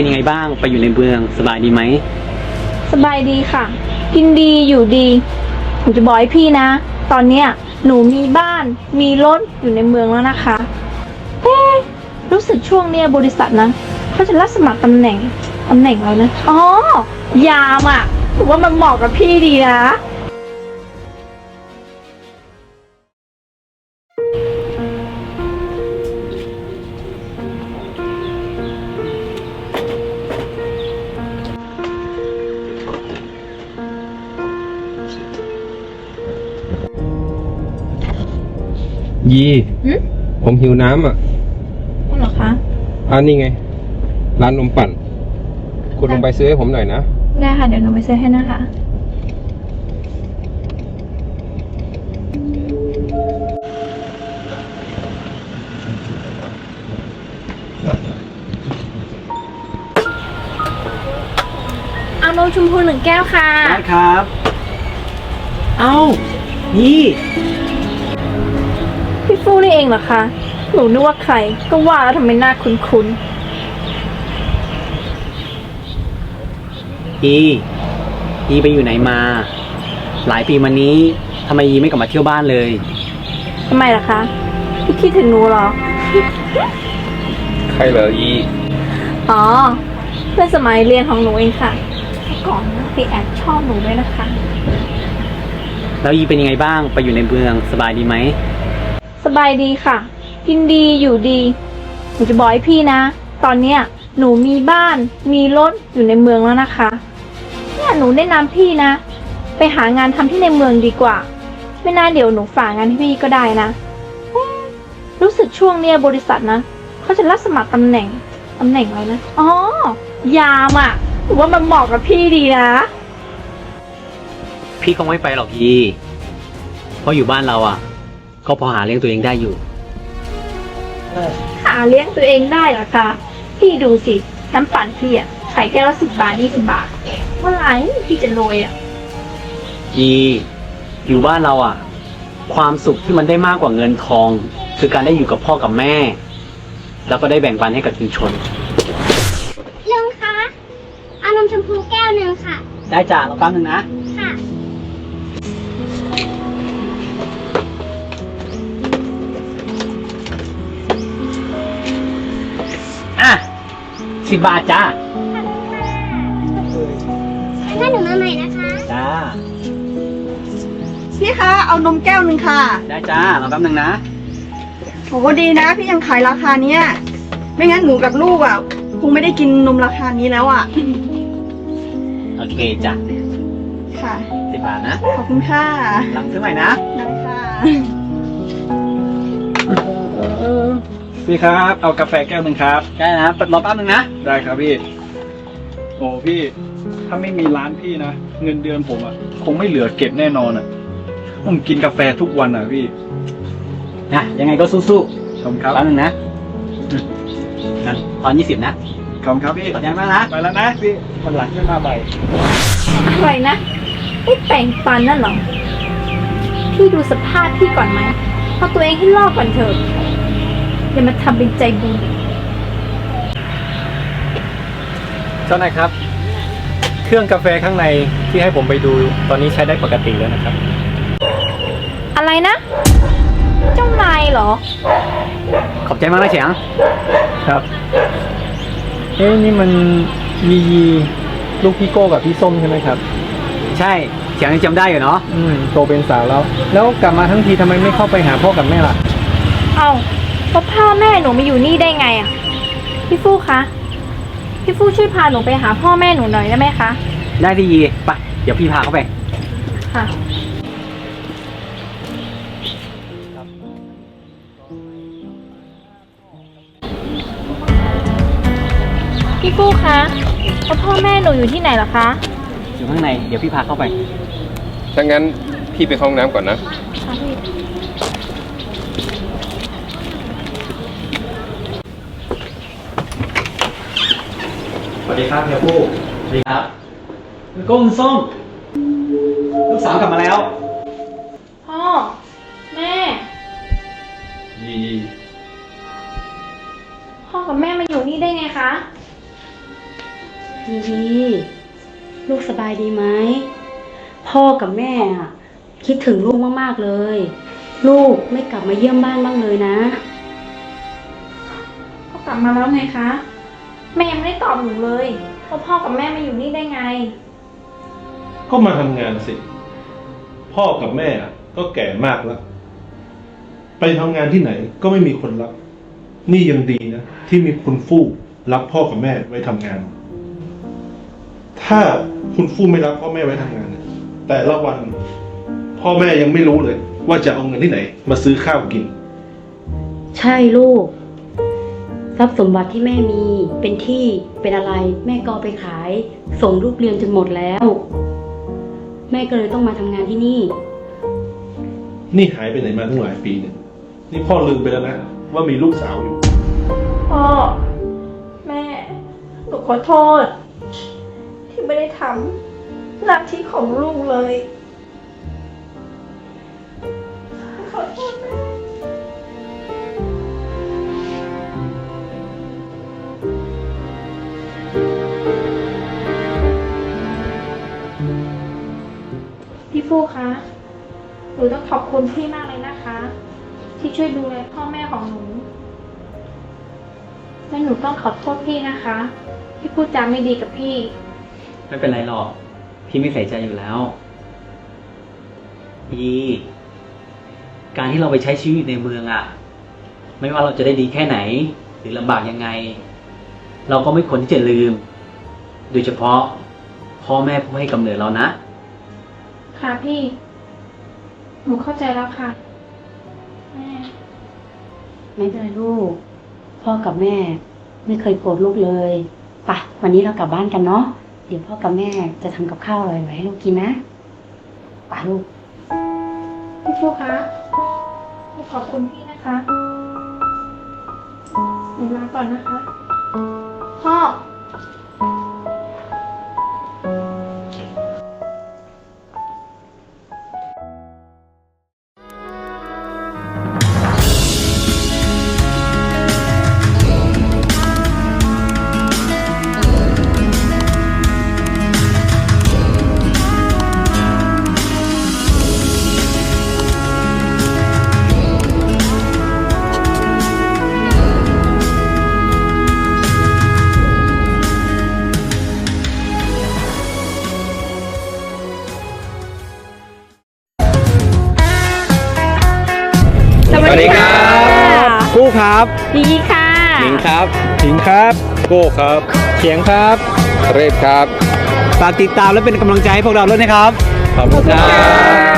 เป็นยังไงบ้างไปอยู่ในเมืองสบายดีไหมสบายดีค่ะ กินดีอยู่ดีหนูจะบอกให้พี่นะ ตอนเนี้ยหนูมีบ้าน มีรถอยู่ในเมืองแล้วนะคะเอ๊ะรู้สึกช่วงเนี้ยบริษัทนะเขาจะรับสมัครตำแหน่งตำแหน่งอะไรนะ อ๋อยามอะถือว่ามันเหมาะกับพี่ดีนะ ยีหืมผมหิวน้ำอะนั่นเหรอคะ อันนี้ไง ร้านนมปั่น คุณลงไปซื้อให้ผมหน่อยนะ ได้ค่ะ เดี๋ยวหนูไปซื้อให้นะคะ เอานมชมพูหนึ่งแก้วค่ะ ได้ครับ เอ้านี่พี่ฟู่ นี่เองเหรอคะหนูนึกว่าใคร ก็ว่าแล้วทำไมหน้าคุ้นอีอีไปอยู่ไหนมา หลายปีมานี้ทำไมอีไม่กลับมาเที่ยวบ้านเลย ๆทำไมล่ะคะพี่คิดถึงหนูเหรอ ใครเหรอยีอ๋อเพื่อนสมัยเรียนของหนูเองค่ะเมื่อก่อนนะพี่แอบชอบหนูด้วยนะคะ แล้วอีเป็นยังไงบ้าง ไปอยู่ในเมืองสบายดีไหม สบายดีค่ะ กินดีอยู่ดี หนูจะบอกให้พี่นะ ตอนเนี้ยหนูมีบ้าน มีรถอยู่ในเมืองแล้วนะคะ เนี่ยหนูแนะนำพี่นะ ไปหางานทำที่ในเมืองดีกว่า ไม่น่าเดี๋ยวหนูฝากงานให้พี่ก็ได้นะอ๊ะรู้สึกช่วงเนี้ยบริษัทนะเขาจะรับสมัครตำแหน่งตำแหน่งอะไรนะ อ๋อ ยามอะว่ามันเหมาะกับพี่ดีนะ พี่คงไม่ไปหรอกอีเพราะอยู่บ้านเราอะ ก็พอหาเลี้ยงตัวเองได้อยู่ หาเลี้ยงตัวเองได้เหรอคะพี่ดูสิน้ำปั่นพี่อะขายแก้วละสิบบาทยี่สิบบาทเมื่อไหร่พี่จะรวยอะอีอยู่บ้านเราอะ ความสุขที่มันได้มากกว่าเงินทอง คือการได้อยู่กับพ่อกับแม่ แล้วก็ได้แบ่งปันให้กับชุมชน ลุงคะเอานมชมพูแก้วหนึ่งค่ะ ได้จ้ะเราแป๊บนึงนะ ค่ะอะ สิบบาทจ้าถ้าหนูมาใหม่นะคะ จ้า พี่คะ เอานมแก้วหนึ่งค่ะ ได้จ้าเราแป๊บนึงนะ โหดีนะ พี่ยังขายราคาเนี้ย ไม่งั้นหนูกับลูกอะ คงไม่ได้กินนมราคานี้แล้วอะ โอเคจ้ะค่ะ สิบบาทนะ ขอบคุณค่ะ หลังซื้อใหม่นะ ได้ค่ะ พี่ครับ เอากาแฟแก้วหนึ่งครับ ได้นะรอแป๊บนึงนะ ได้ครับพี่ โอ้พี่ ถ้าไม่มีร้านพี่นะ เงินเดือนผมอะคงไม่เหลือเก็บแน่นอนอะผมกินกาแฟทุกวันอะพี่นะยังไงก็สู้ขอบคุณๆครับแป๊บนึงนะอืมงั้นตอนยี่สิบนะขอบคุณครับพี่ ขอบใจมากนะ ไปแล้วนะพี่วันหลังขึ้นมาใหม่ อะไรนะไม่แปลงฟันนั่นเหรอ พี่ดูสภาพพี่ก่อนไหมเอาตัวเองให้รอดก่อนเถอะ อย่ามาทำเป็นใจบุญเจ้านายครับ เครื่องกาแฟข้างในที่ให้ผมไปดูตอนนี้ใช้ได้ปกติแล้วนะครับ อะไรนะ เจ้านายเหรอ ขอบใจมากนะเฉียง ครับ เอ๊ะนี่มันยียีลูกพี่โก้กับพี่ส้มใช่ไหมครับ ใช่เฉียงยังจำได้อยู่เนาะ อืมโตเป็นสาวแล้ว แล้วกลับมาทั้งทีทำไมไม่เข้าไปหาพ่อกับแม่ล่ะ เอา แล้วพ่อแม่หนูมาอยู่นี่ได้ไงอะพี่ฟู่คะ พี่ฟู่ช่วยพาหนูไปหาพ่อแม่หนูหน่อยได้ไหมคะ ได้ที่ยีไปเดี๋ยวพี่พาเขาไป ค่ะ พี่ฟู่คะแล้วพ่อแม่หนูอยู่ที่ไหนเหรอคะ อยู่ข้างใน เดี๋ยวพี่พาเข้าไป ถ้างั้นพี่ไปเข้าห้องน้ำก่อนนะ ค่ะพี่ วัสดีครับเฮียผู้สวัสดีครับคุณกุ้งส้ม ลูกสาวกลับมาแล้ว พ่อ แม่ ยีพ่อกับแม่มาอยู่นี่ได้ไงคะ ดีดีลูกสบายดีไหม พ่อกับแม่อะคิดถึงลูกมาก ๆ เลย ลูกไม่กลับมาเยี่ยมบ้านบ้างเลยนะ พ่อกลับมาแล้วไงคะ แม่ยังไม่ได้ตอบหนูเลยว่าพ่อกับแม่มาอยู่นี่ได้ไง ก็มาทำงานสิ พ่อกับแม่อะก็แก่มากแล้ว ไปทำงานที่ไหนก็ไม่มีคนรับ นี่ยังดีนะ ที่มีคุณฟู่รับพ่อกับแม่ไว้ทำงาน ถ้าคุณฟู่ไม่รับพ่อแม่ไว้ทำงานเนี่ยแต่ละวัน พ่อแม่ยังไม่รู้เลย ว่าจะเอาเงินที่ไหน มาซื้อข้าวกิน ใช่ลูก ทรัพย์สมบัติที่แม่มีเป็นที่เป็นอะไร แม่ก็เอาไปขาย ส่งลูกเรียนจนหมดแล้ว แม่ก็เลยต้องมาทำงานที่นี่ นี่หายไปไหนมาตั้งหลายปีเนี่ย นี่พ่อลืมไปแล้วนะ ว่ามีลูกสาวอยู่ พ่อ แม่หนูขอโทษ ที่ไม่ได้ทำหน้าที่ของลูกเลย ขอโทษแม่ คะหนูต้องขอบคุณพี่มากเลยนะคะ ที่ช่วยดูแลพ่อแม่ของหนูและหนูต้องขอโทษพี่นะคะ ที่พูดจาไม่ดีกับพี่ ไม่เป็นไรหรอก พี่ไม่ใส่ใจอยู่แล้วยีการที่เราไปใช้ชีวิตในเมืองอะไม่ว่าเราจะได้ดีแค่ไหน หรือลำบากยังไง เราก็ไม่ควรที่จะลืม โดยเฉพาะพ่อแม่ผู้ให้กำเนิดเรานะ ค่ะพี่ หนูเข้าใจแล้วค่ะ แม่ ไม่เป็นไรลูก พ่อกับแม่ ไม่เคยโกรธลูกเลยไปะวันนี้เรากลับบ้านกันเนาะ เดี๋ยวพ่อกับแม่จะทำกับข้าวอร่อยๆให้ลูกกินนะไปลูก พี่ฟูคะหนูขอบคุณพี่นะคะ หนูลาก่อนนะคะ พ่อ ครับกู้ครับดีค่ะหนิงครับถิงครับ โก้ครับเขียงครับเรศครับฝากติดตามและเป็นกำลังใจให้พวกเราด้วยนะครับ ขอบคุณครับ